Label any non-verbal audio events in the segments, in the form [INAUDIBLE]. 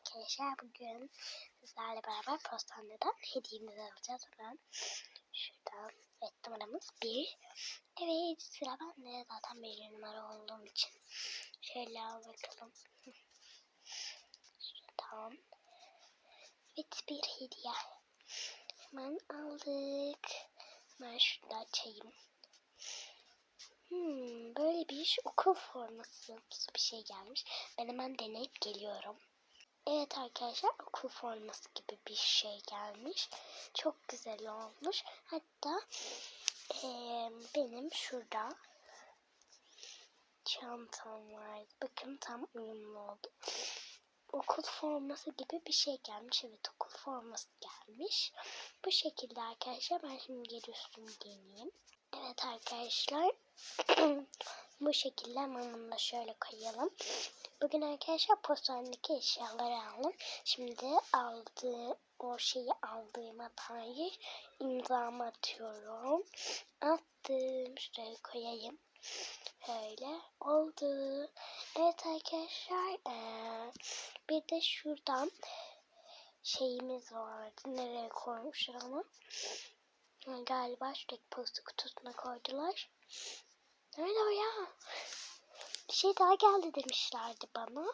arkadaşlar. Bugün sizlerle beraber postaneden hediyemizi alacağız. Hemen şuradan evet numaramız bir. Evet sıra bende zaten bir numara olduğum için. Şöyle al bakalım. Şuradan. Evet bir hediye. Hemen aldık. Hemen şurada açayım. Hmm, böyle bir okul forması bir şey gelmiş. Ben hemen deneyip geliyorum. Evet arkadaşlar okul forması gibi bir şey gelmiş. Çok güzel olmuş. Hatta eee, benim şurada çantam var. Bakın tam uyumlu oldu. Okul forması gibi bir şey gelmiş. Evet okul forması gelmiş. Bu şekilde arkadaşlar ben şimdi geri üstümü giyineyim. Evet arkadaşlar [CLEARS THROAT] bu şekilde da şöyle koyalım. Bugün arkadaşlar postanedeki eşyaları aldım. Şimdi aldığı o şeyi aldığıma dair imzamı atıyorum. Attım. Şuraya koyayım. Öyle oldu. Evet arkadaşlar eee, bir de şuradan şeyimiz vardı. Nereye koymuşlar ama. Galiba şuradaki posta kutusuna koydular. Nerede o ya? Bir şey daha geldi demişlerdi bana.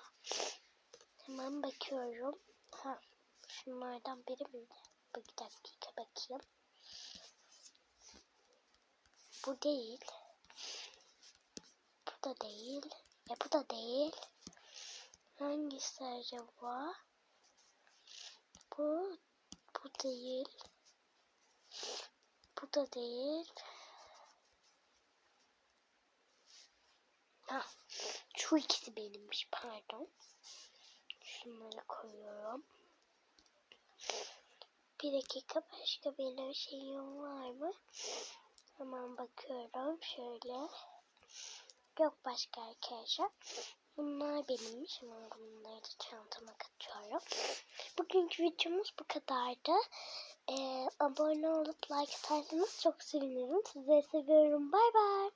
Hemen bakıyorum. Ha, şunlardan biri miydi? Bir dakika bakayım. Bu değil. Bu da değil. E bu da değil. Hangisi acaba? Bu, bu değil. Bu da değil. Ha, şu ikisi benimmiş pardon. Şunları koyuyorum. Bir dakika başka benim şeyim var mı? Hemen bakıyorum şöyle. Yok başka arkadaşlar. Bunlar benimmiş. Hemen bunları da çantama katıyorum. Bugünkü videomuz bu kadardı. Ee, abone olup like atarsanız çok sevinirim. Sizleri seviyorum. Bay bay.